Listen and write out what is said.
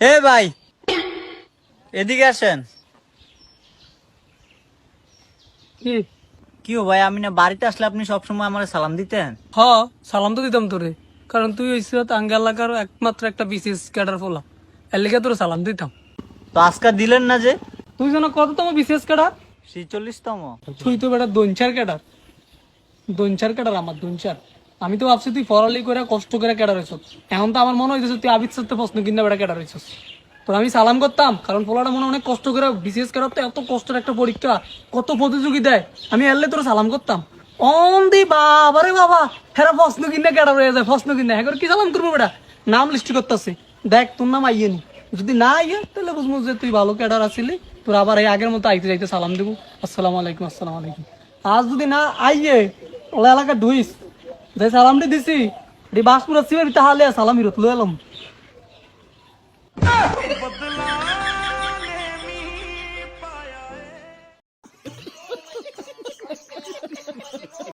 এ ভাই এদিকে আসেন। কি? কি ভাই আমি না বাড়িতে আসলে আপনি সবসময় আমার সালাম দিতেন? হ সালাম তো দিতাম তোরে। কারণ তুই হইছিস আঙ্গে এলাকার একমাত্র একটা বিশেষ ক্যাডার ফোলা এর লিগে তোরে সালাম দিতাম। তো আজকে দিলেন না যে? তুই যেন কততম বিশেষ ক্যাডার? ছিচল্লিশতম। তুই তো বেটা দঞ্চার ক্যাডার। দঞ্চার ক্যাডার আমার দঞ্চার আমি তো ভাবছি তুই পড়ালি করে কষ্ট করে ক্যাডার হয়েছ এখন তো আমার মনে হইতেছে তুই আবিদ সাথে প্রশ্ন কিনা বেটা ক্যাডার হয়েছিস তো আমি সালাম করতাম, কারণ পোলাটা মনে অনেক কষ্ট করে, বিশেষ ক্যাডার তো এত কষ্টের একটা পরীক্ষা, কত প্রতিযোগী দেয়। আমি এলে তোর সালাম করতাম। অন দি বাবা রে বাবা, হেরা প্রশ্ন কিনা ক্যাডার হয়ে যায়, প্রশ্ন কিনা। হ্যাঁ কি সালাম করব বেটা? নাম লিস্ট করতেছে। দেখ, তোর নাম আইয়ে নি। যদি না আইয়ে, তাহলে বুঝব যে তুই ভালো ক্যাডার আসিলি তোর আবার এই আগের মতো আইতে যাইতে সালাম দেবো। আসসালামু আলাইকুম আসসালামু আলাইকুম। আজ যদি না আইয়ে, ওলা এলাকা ঢুইস। যে সালামটি দিছি এটি বাসপুরা সিবের তাহলে সালাম হিরত লয়ে এলাম।